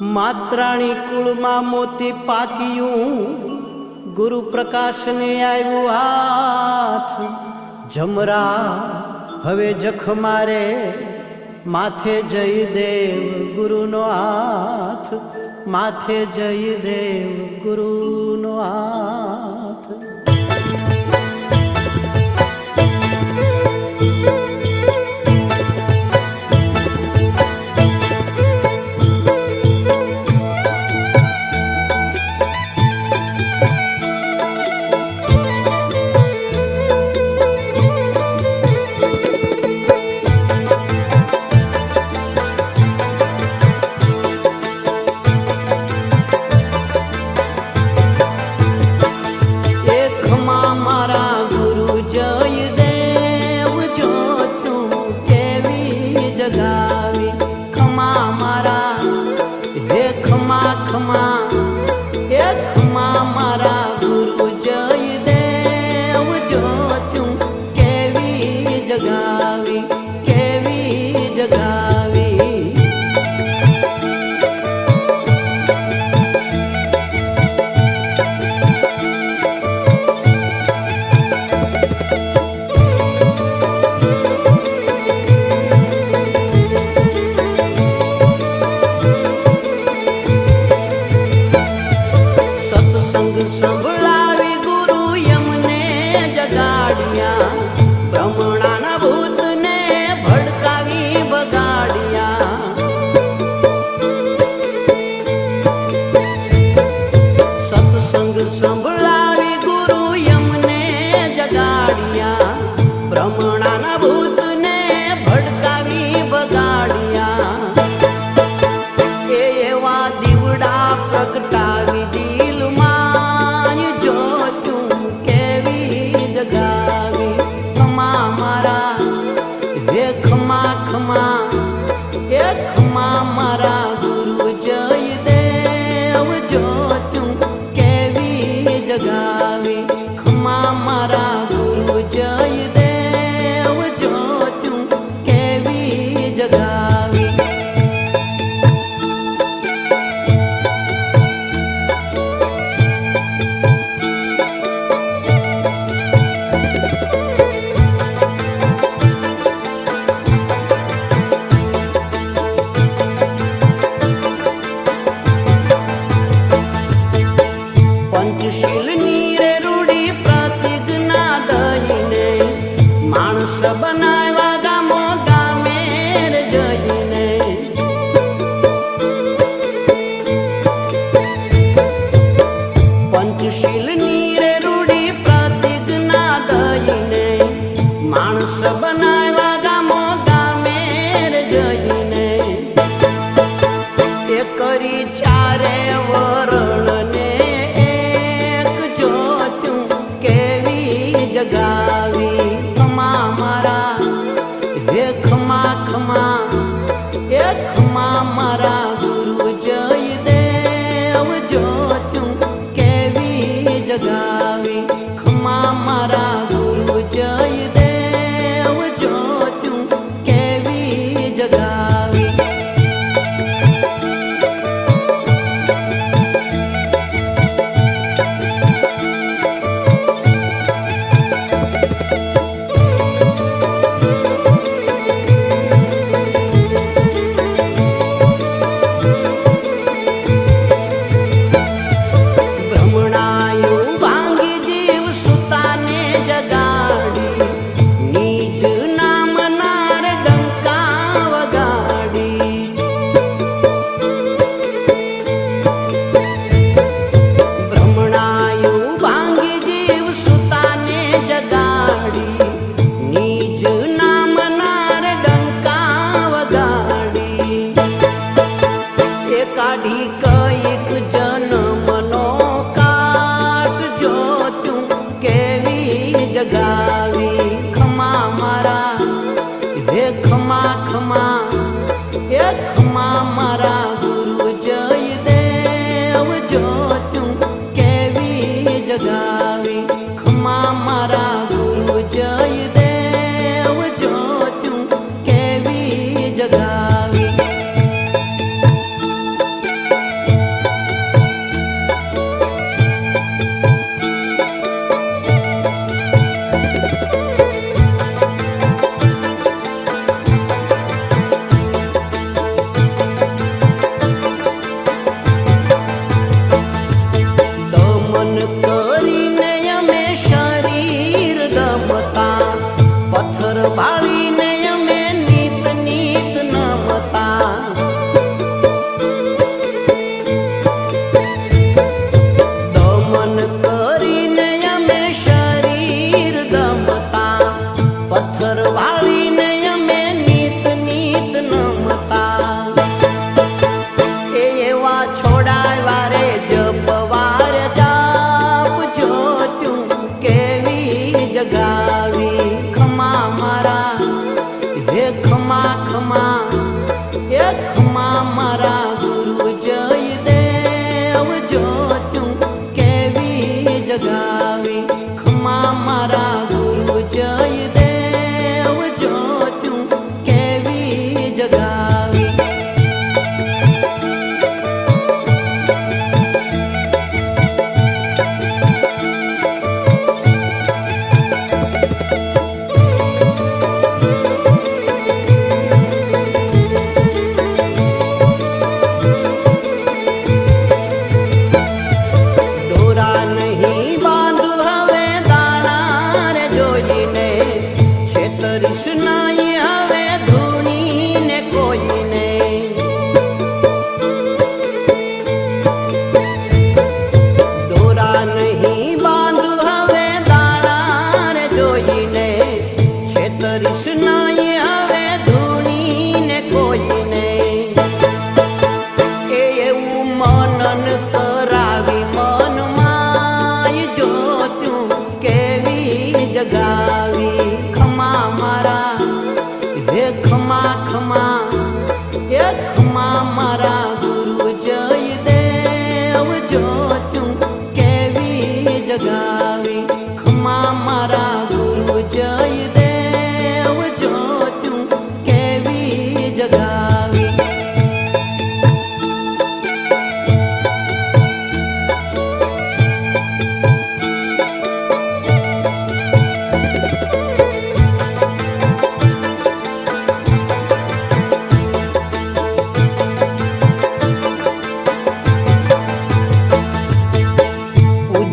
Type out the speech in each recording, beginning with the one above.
માત્રાણી કુળમાં મોતી પાક્યું. ગુરુ પ્રકાશને આવ્યું હાથ. જમરા, હવે જખ મારે, માથે જઈ દેવ ગુરુનો હાથ. માથે જઈ દેવ ગુરુ. una કાઢી કંઈક જન્મનો કાટ જો તું કેવી જગાવી. ખમા મારા હે ખમા ખમા હે ખમા મારા ગુરુ જય દેવ જો તું કેવી જગા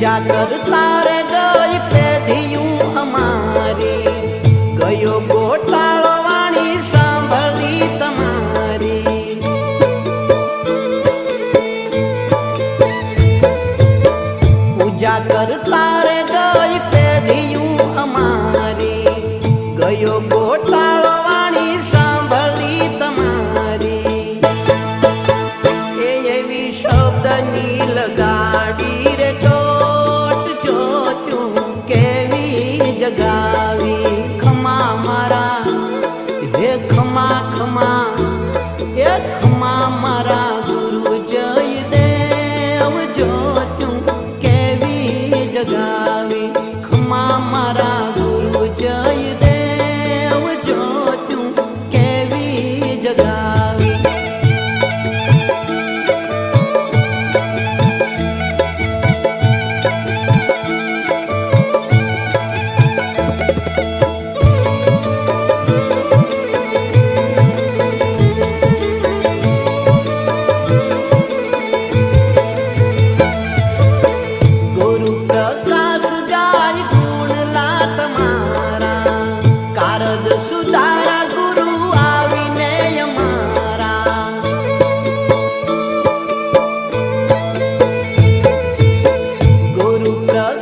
જાગર તારે રે ગઈ પેઢિયું અમારી ગયો ગોટાળો વાણી સાંભળી તમારી. પૂજા કરતા રે ગઈ પેઢિયું અમારી ગયો ရကာဝီ আমরা